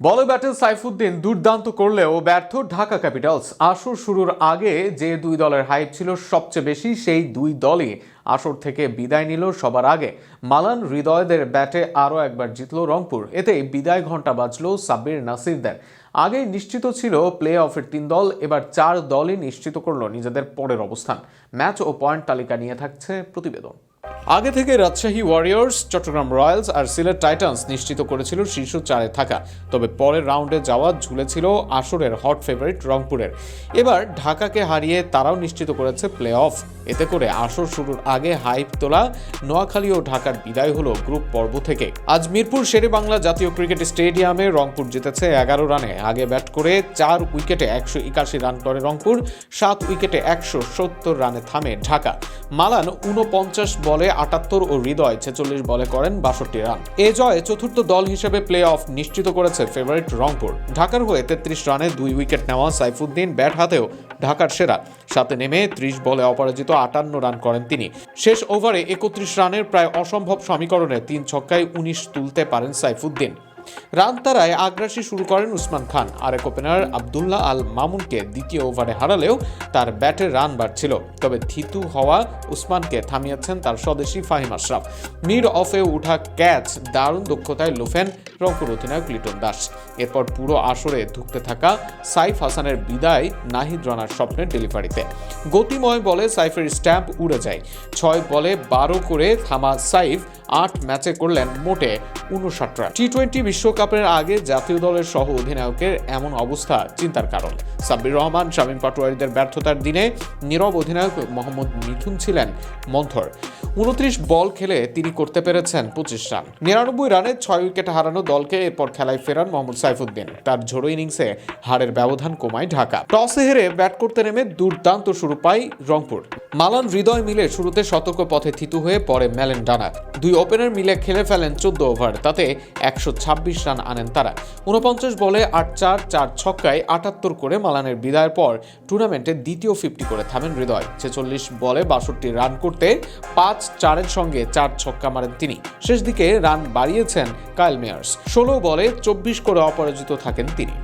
বলে ব্যাটে সাইফুদ্দিন দুর্দান্ত করলেও ব্যর্থ ঢাকা ক্যাপিটালস। আসর শুরুর আগে যে দুই দলের হাইপ ছিল সবচেয়ে বেশি, সেই দুই দলই আসর থেকে বিদায় নিল সবার আগে। মালান হৃদয়দের ব্যাটে আরও একবার জিতল রংপুর। এতে বিদায় ঘণ্টা বাজল সাব্বির নাসিরদের। আগেই নিশ্চিত ছিল প্লে অফের তিন দল, এবার চার দলই নিশ্চিত করল নিজেদের পরের অবস্থান। ম্যাচ ও পয়েন্ট তালিকা নিয়ে থাকছে প্রতিবেদন। আগে থেকে রাজশাহী ওয়ারিয়র্স চট্টগ্রাম রয়্যালস আর সিলেট টাইটান্স নিশ্চিত করেছিল শীর্ষ চারে থাকা। তবে পরের রাউন্ডে যাওয়া ঝুলেছিল আসরের হট ফেভারিট রংপুরের। এবার ঢাকাকে হারিয়ে তারাও নিশ্চিত করেছে প্লে অফ এতে করে আসর শুরুর আগে হাইপ তোলা নোয়াখালী ও ঢাকার বিদায় হলো গ্রুপ পর্ব থেকে। আজ মিরপুর শেরে বাংলা জাতীয় ক্রিকেট স্টেডিয়ামে রংপুর জিতেছে এগারো রানে। আগে ব্যাট করে চার উইকেটে একশো একাশি রান করে রংপুর, সাত উইকেটে একশো সত্তর রানে থামে ঢাকা। মালান উনপঞ্চাশ বলে আটাত্তর ও হৃদয় ছেচল্লিশ বলে করেন বাষট্টি রান। এ জয়ে চতুর্থ দল হিসেবে প্লে অফ নিশ্চিত করেছে ফেভারিট রংপুর। ঢাকার হয়ে তেত্রিশ রানে দুই উইকেট নেওয়া সাইফুদ্দিন ব্যাট হাতেও ঢাকার সেরা। সাথে নেমে ত্রিশ বলে অপরাজিত আটান্ন রান করেন তিনি। শেষ ওভারে একত্রিশ রানের প্রায় অসম্ভব সমীকরণে তিন ছক্কায় উনিশ তুলতে পারেন সাইফুদ্দিন। রান তারায় আগ্রাসী শুরু করেন উসমান খান। আরেক ওপেনার আবদুল্লাহ আল মামুনকে দ্বিতীয় ওভারে হারালেও তার ব্যাটে রান বাড়ছিল। তবে থিতু হওয়া উসমানকে থামিয়েছেন তার স্বদেশী ফাহিম আশরাফ। মিড অফে উঠা ক্যাচ দারুণ দক্ষতায় লোফেন, রংপুর অধিনায়ক লিটন দাস। এরপর পুরো আসরে ধুঁকতে থাকা সাইফ হাসানের বিদায় নাহিদ রানার স্বপ্নের ডেলিভারিতে। গতিময় বলে সাইফের স্ট্যাম্প উড়ে যায়। ছয় বলে বারো করে থামা সাইফ আট ম্যাচে করলেন মোটে উনষাট রান। টি টোয়েন্টি বিশ্বকাপের আগে জাতীয় দলের সহ অধিনায়কের এমন অবস্থা চিন্তার কারণ। সাব্বির রহমান, শামীম পাটোয়ারিদের ব্যর্থতার দিনে নীরব অধিনায়ক মোহাম্মদ মিঠুন ছিলেন মন্থর। উনত্রিশ বল খেলে তিনি করতে পেরেছেন পঁচিশ রান। নিরানব্বই রানে ছয় উইকেট হারানো দলকে এরপর খেলায় ফেরান মোহাম্মদ সাইফুদ্দিন। তার ঝোড়ো ইনিংসে হারের ব্যবধান কমায় ঢাকা। টসে হেরে ব্যাট করতে নেমে দুর্দান্ত শুরু পায় রংপুর। মালান হৃদয় মিলে শুরুতে সতর্ক পথে থিতু হয়ে পরে মেলেন ডানা দুই ওপেনার মিলে খেলে ফেলেন চোদ্দ ওভার, তাতে একশো ছাব্বিশ ছাব্বিশ রান আনেন তারা। উনপঞ্চাশ বলে আট চার চার ছক্কায় আটাত্তর করে মালানের বিদায়ের পর টুর্নামেন্টে দ্বিতীয় ফিফটি করে থামেন হৃদয়। ছেচল্লিশ বলে বাষট্টি রান করতে পাঁচ চারের সঙ্গে চার ছক্কা মারেন তিনি। শেষ দিকে রান বাড়িয়েছেন কাইল মেয়ার্স। ষোলো বলে চব্বিশ করে অপরাজিত থাকেন তিনি।